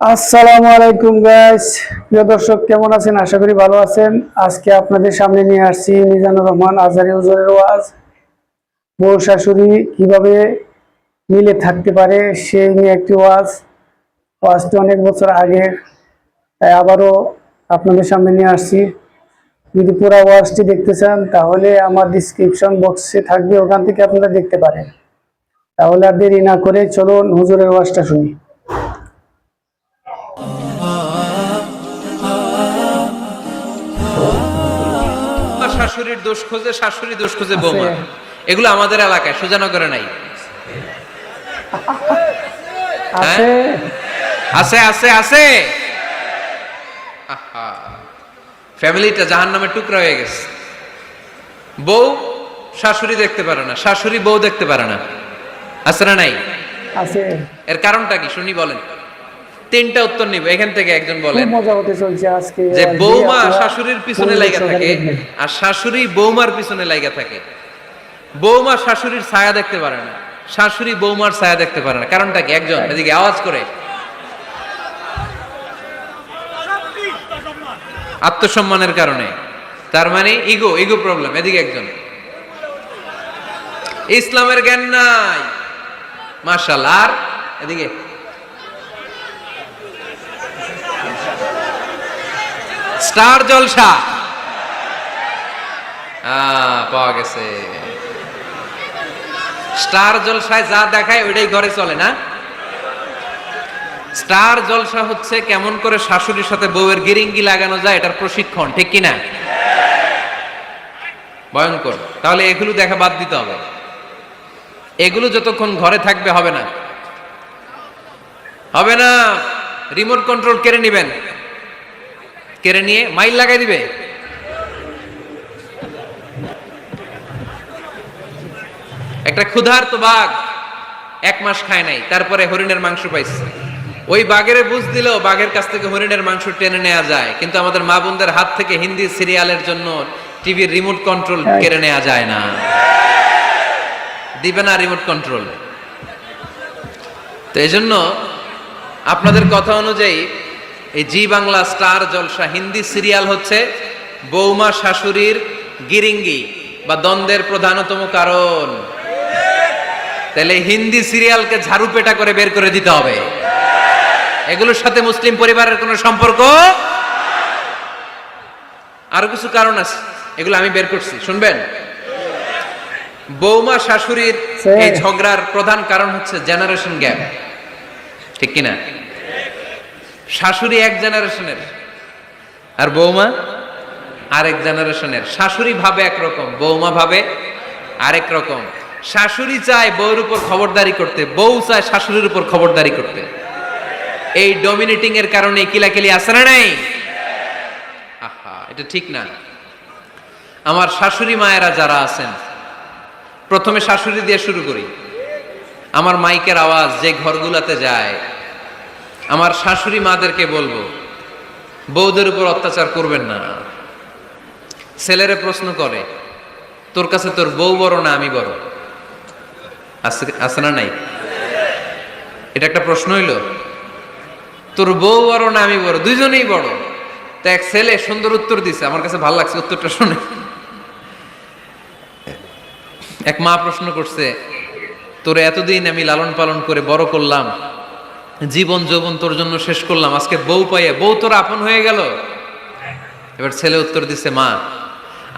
আসসালামু আলাইকুম গাইস প্রিয় দর্শক, কেমন আছেন? আশা করি ভালো আছেন। আজকে আপনাদের সামনে নিয়ে আসছি মিজানুর রহমান, আজারি হুজুরের ওয়াজ। বউ শাশুড়ি কীভাবে মিলে থাকতে পারে সেই নিয়ে একটি ওয়াজ। ওয়াজটি অনেক বছর আগে, তাই আবারও আপনাদের সামনে নিয়ে আসছি। যদি পুরো ওয়াজটি দেখতে চান, তাহলে আমার ডিসক্রিপশন বক্সে থাকবে, ওখান থেকে আপনারা দেখতে পারেন। তাহলে আর দেরি না করে চলুন হুজুরের ওয়াজটা শুনি। শাশুড়ির দোষ খোঁজে শাশুড়ি দোষ খোঁজে বৌমা। এগুলো আমাদের এলাকায় সুজানগরে নাই। আছে। আছে আছে আছে। ফ্যামিলিটা জাহান নামের টুকরা হয়ে গেছে। বউ শাশুড়ি দেখতে পারে না। শাশুড়ি বউ দেখতে পারে না। আছে না নাই? এর কারণটা কি? শুনি বলেন। তিনটা উত্তর নিব। এখান থেকে একজন বলেন। মজা হতে চলছে আজকে যে বৌমা শাশুড়ির পিছনে লাগা থাকে আর শাশুড়ি বৌমার পিছনে লাগা থাকে। বৌমা শাশুড়ির ছায়া দেখতে পারে না শাশুড়ি বৌমার ছায়া দেখতে পারে না। কারণটা কি? একজন এদিকে আওয়াজ করে। আত্মসম্মানের কারণে। তার মানে ইগো ইগো প্রবলেম এদিকে একজন। ইসলামের জ্ঞান নাই। মাশাআল্লাহ আর এদিকে স্টার জলসা। পাওয়া গেছে। স্টার জলসায় যা দেখায় ওইটাই ঘরে চলে, না? স্টার জলসা হচ্ছে কেমন করে শাশুড়ির সাথে বউয়ের গিরিঙ্গি লাগানো যায় এটার প্রশিক্ষণ, ঠিক কিনা? ভয়ঙ্কর। তাহলে এগুলো দেখা বাদ দিতে হবে। এগুলো যতক্ষণ ঘরে থাকবে হবে না। হবে না রিমোট কন্ট্রোল কেড়ে নিবেন। কেড়ে নিয়ে মাইল লাগাই দিবে? একটা ক্ষুধার্ত বাঘ এক মাস খায় নাই তারপরে হরিণের মাংস পাইছে। ওই বাঘের বুঝ দিলেও বাঘের কাছ থেকে হরিণের মাংস টেনে নেওয়া যায় কিন্তু আমাদের মা বোনদের হাত থেকে হিন্দি সিরিয়ালের জন্য টিভির রিমোট কন্ট্রোল কেড়ে নেওয়া যায় না। দিবে না রিমোট কন্ট্রোল। তো এই জন্য আপনাদের কথা অনুযায়ী এই Zee Bangla Star Jalsha Hindi serial হচ্ছে বৌমা শাশুড়ির গিরিঙ্গি বা দ্বন্দ্বের প্রধানতম কারণ। তাহলে হিন্দি সিরিয়ালকে ঝাড়ু পেটা করে বের করে দিতে হবে। এগুলোর সাথে মুসলিম পরিবারের কোনো সম্পর্ক? আরও কিছু কারণ আছে এগুলো আমি বের করছি শুনবেন? বৌমা শাশুড়ির এই ঝগড়ার প্রধান কারণ হচ্ছে জেনারেশন গ্যাপ ঠিক কিনা? শাশুড়ি এক জেনারেশনের। আর বৌমা আরেক জেনারেশনের। শাশুড়ি ভাবে একরকম, বৌমা ভাবে আরেক রকম। শাশুড়ি চায় বউর উপর খবরদারি করতে, বউ চায় শাশুড়ির উপর খবরদারি করতে। এই ডমিনেটিং এর কারণে কিলাকিলি আসে না নাই? আহা, এটা ঠিক না। আমার শাশুড়ি মায়েরা যারা আছেন, প্রথমে শাশুড়ি দিয়ে শুরু করি। আমার মাইকের আওয়াজ যে ঘরগুলাতে যায় আমার শাশুড়ি মাদেরকে বলব বৌদের উপর অত্যাচার করবেন না। ছেলেরে প্রশ্ন করে, তোর কাছে তোর বউ বড় না আমি বড়? আছে- না নাই? এটা একটা প্রশ্ন হইল, তোর বউ বড় না আমি বড়? দুইজনেই বড়। তো এক ছেলে সুন্দর উত্তর দিছে, আমার কাছে ভালো লাগছে উত্তরটা শুনে। এক মা প্রশ্ন করছে, তোর এতদিন আমি লালন পালন করে বড় করলাম জীবন যৌবন তোর জন্য শেষ করলাম। আজকে বউ পাইয়া, বউ তোর আপন হয়ে গেল। এবার ছেলে উত্তর দিছে, মা,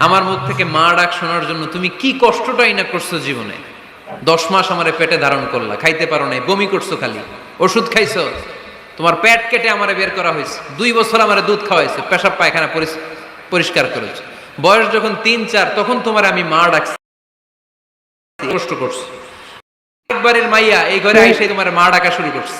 আমার মুখ থেকে মা ডাক শোনার জন্য তুমি কি কষ্টটাই না করছ জীবনে? দশ মাস আমারে পেটে ধারণ করলা, খাইতে পারো নাই, বমি করছ খালি, ওষুধ খাইছো। তোমার পেট কেটে আমারে বের করা হয়েছে, দুই বছর আমারে দুধ খাওয়াইছে, পেশাব পায়খানা পরিষ্কার করেছে। বয়স যখন তিন, চার, তখন তোমার আমি মা ডাকছি, কষ্ট করছ। একবারের মাইয়া এই ঘরে এসে তোমার মা ডাকা শুরু করছে।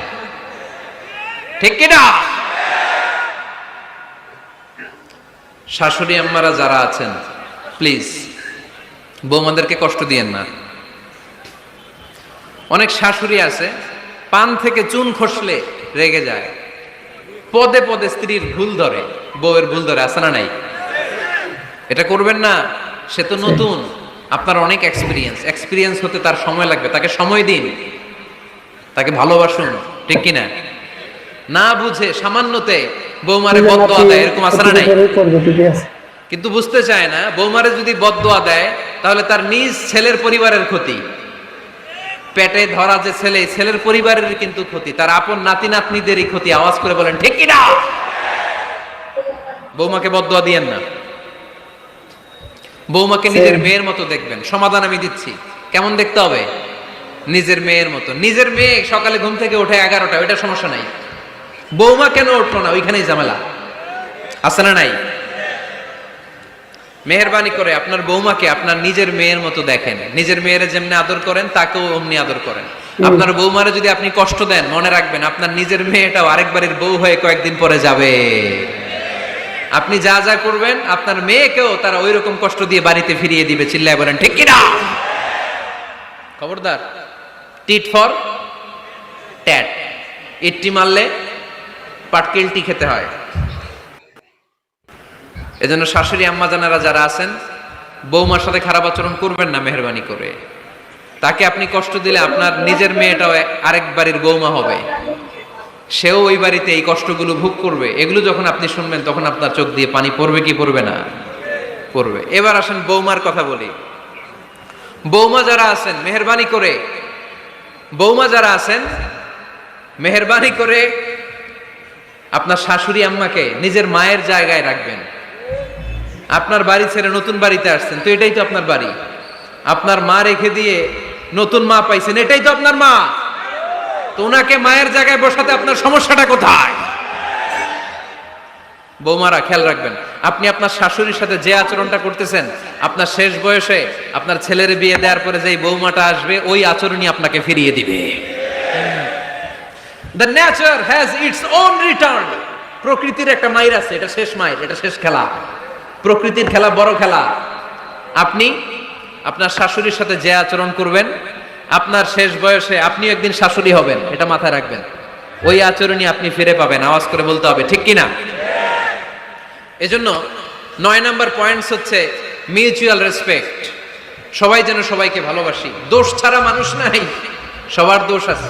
ঠিক কিনা? শাশুড়ি আম্মারা যারা আছেন প্লিজ বৌমাদেরকে কষ্ট দিয়েন না। অনেক শাশুড়ি আছে, পান থেকে চুন খসলে রেগে যায়। পদে পদে স্ত্রীর ভুল ধরে, বউয়ের ভুল ধরে আসে না নাই? এটা করবেন না, সে তো নতুন। আপনার অনেক এক্সপিরিয়েন্স এক্সপিরিয়েন্স হতে তার সময় লাগবে, তাকে সময় দিন। তাকে ভালোবাসুন, ঠিক কিনা? না বুঝে সামান্যতে বৌমারে বদয়া দেয় এরকম আসে না নাই। কিন্তু বুঝতে চায় না বৌমারে যদি বদয়া দেয় তাহলে তার নিজ ছেলের পরিবারের ক্ষতি। পেটে ধরা যে ছেলে ছেলের পরিবারের কিন্তু ক্ষতি তার আপন নাতি নাতনিদেরই ক্ষতি। আওয়াজ করে বলেন ঠিক কিনা? বৌমাকে বদয়া দিয়েন না। বৌমাকে নিজের মেয়ের মতো দেখবেন। সমাধান আমি দিচ্ছি। কেমন দেখতে হবে? নিজের মেয়ের মতো। নিজের মেয়ে সকালে ঘুম থেকে ওঠে এগারোটা ওইটা সমস্যা নাই। বৌমা কেন উঠল না? ওইখানেই ঝামেলা। আছে না নাই? মেহরবানি করে আপনার বৌমাকে আপনার নিজের মেয়ের মতো দেখেন। নিজের মেয়ের যেমনি আদর করেন তাকেও অমনি আদর করেন। আপনার বৌমারে যদি আপনি কষ্ট দেন মনে রাখবেন আপনার নিজের মেয়েটাও আরেকবারের বউ হয়ে কয়েকদিন পরে যাবে। আপনি যা যা করবেন আপনার মেয়েকেও তারা ওই রকম কষ্ট দিয়ে বাড়িতে ফিরিয়ে দিবে। চিল্লায় বলেন ঠিক কিনা? খবরদার টিট ফর ট্যাট। ইটটি মারলে পাটকেলটি খেতে হয়। এজন্য শাশুড়ি আম্মা জানারা যারা আছেন, বৌমার সাথে খারাপ আচরণ করবেন না মেহরবানি করে। তাকে আপনি কষ্ট দিলে আপনার নিজের মেয়েটাও আরেক বাড়ির বৌমা হবে। সেও ওই বাড়িতে এই কষ্টগুলো ভোগ করবে। এগুলো যখন আপনি শুনবেন, তখন আপনার চোখ দিয়ে পানি পড়বে কি পড়বে না? পড়বে। এবার আসেন বৌমার কথা বলি। বৌমা যারা আছেন, মেহরবানি করে। বৌমা যারা আছেন, মেহরবানি করে আপনার শাশুড়ি আম্মাকে নিজের মায়ের জায়গায় রাখবেন। আপনার বাড়ি ছেড়ে নতুন বাড়িতে আসছেন, তো এটাই তো আপনার বাড়ি। আপনার মা রেখে দিয়ে নতুন মা পাইছেন, এটাই তো আপনার মা। তো ওনাকে মায়ের জায়গায় বসাতে আপনার সমস্যাটা কোথায়? বৌমারা, খেয়াল রাখবেন, আপনি আপনার শাশুড়ির সাথে যে আচরণটা করতেছেন, আপনার শেষ বয়সে আপনার ছেলের বিয়ে দেওয়ার পরে যেই বৌমাটা আসবে, ওই আচরণই আপনাকে ফিরিয়ে দিবে। The nature has its own return প্রকৃতির একটা মাইর আছে, এটা শেষ মাইর এটা শেষ খেলা। প্রকৃতির খেলা বড় খেলা। আপনি আপনার শাশুড়ির সাথে যে আচরণ করবেন, আপনার শেষ বয়সে আপনি একদিন শাশুড়ি হবেন, এটা মাথায় রাখবেন। ওই আচরণই আপনি ফিরে পাবেন, আওয়াজ করে বলতে হবে, ঠিক কিনা? এজন্য নয় নাম্বার পয়েন্টস হচ্ছে মিউচুয়াল রেসপেক্ট সবাই যেন সবাইকে ভালোবাসি। দোষ ছাড়া মানুষ নাই, সবার দোষ আছে।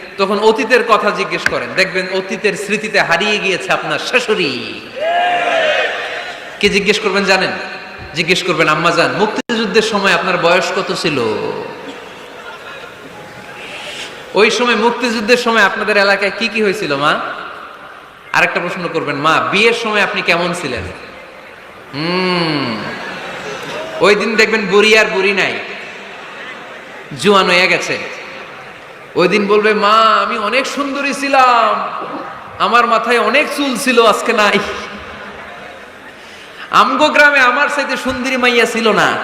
তখন অতীতের কথা জিজ্ঞেস করেন, দেখবেন অতীতের স্মৃতিতে হারিয়ে গিয়েছে আপনার শাশুড়ি। কি জিজ্ঞেস করবেন জানেন? জিজ্ঞেস করবেন, আম্মা যান মুক্তিযুদ্ধের সময় আপনার বয়স কত ছিল? ওই সময় মুক্তিযুদ্ধের সময় আপনাদের এলাকায় কি কি হয়েছিল, মা? আরেকটা প্রশ্ন করবেন, মা, বিয়ের সময় আপনি কেমন ছিলেন? হুম। ওই দিন দেখবেন বুড়ি আর বুড়ি নাই। জুয়ান হয়ে গেছে। ওই দিন বলবে, মা, আমি অনেক সুন্দরী ছিলাম। আমার মাথায় অনেক চুল ছিল, আজকে নাই। আমগো গ্রামে আমার সাথে সুন্দরী মাইয়া ছিল না।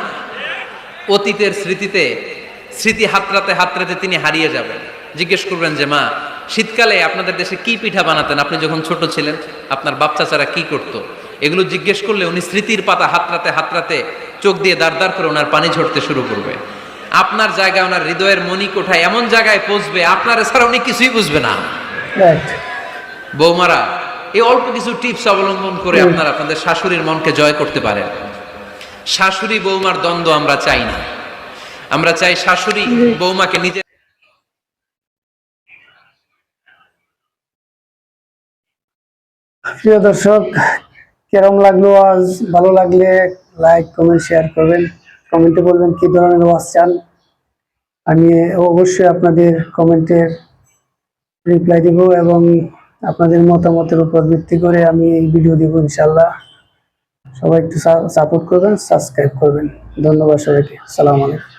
অতীতের স্মৃতিতে, স্মৃতি হাতরাতে হাতরাতে তিনি হারিয়ে যাবেন। জিজ্ঞেস করবেন যে, মা, শীতকালে আপনাদের দেশে কি পিঠা বানাতেন? আপনি যখন ছোট ছিলেন, আপনার বাপ চাচারা কি করত? এগুলো জিজ্ঞেস করলে উনি স্মৃতির পাতা হাতরাতে হাতরাতে চোখ দিয়ে দাঁড় দাঁড় করে ওনার পানি ঝরতে শুরু করবে। আপনার জায়গায় ওনার হৃদয়ের মনি কোঠায় এমন জায়গায় পৌঁছবে আপনার এছাড়া উনি কিছুই বুঝবে না। বৌমারা এই অল্প কিছু টিপস অবলম্বন করে আপনারা আপনাদের শাশুড়ির মনকে জয় করতে পারেন। শাশুড়ি বৌমার দ্বন্দ্ব আমরা চাই না। আমরা চাই শাশুড়ি বৌমাকে নিজে প্রিয় দর্শক কেরম লাগল আজ? ভালো লাগলে লাইক কমেন্ট শেয়ার করবেন। কমেন্টে বলবেন কি ধরনের ওয়াজ চান। আমি অবশ্যই আপনাদের কমেন্টের রিপ্লাই দিব এবং আপনাদের মতামতের উপর ভিত্তি করে আমি এই ভিডিও দিব ইনশাল্লাহ সবাই একটু সাপোর্ট করবেন সাবস্ক্রাইব করবেন। ধন্যবাদ সবাইকে। সালাম আলাইকুম।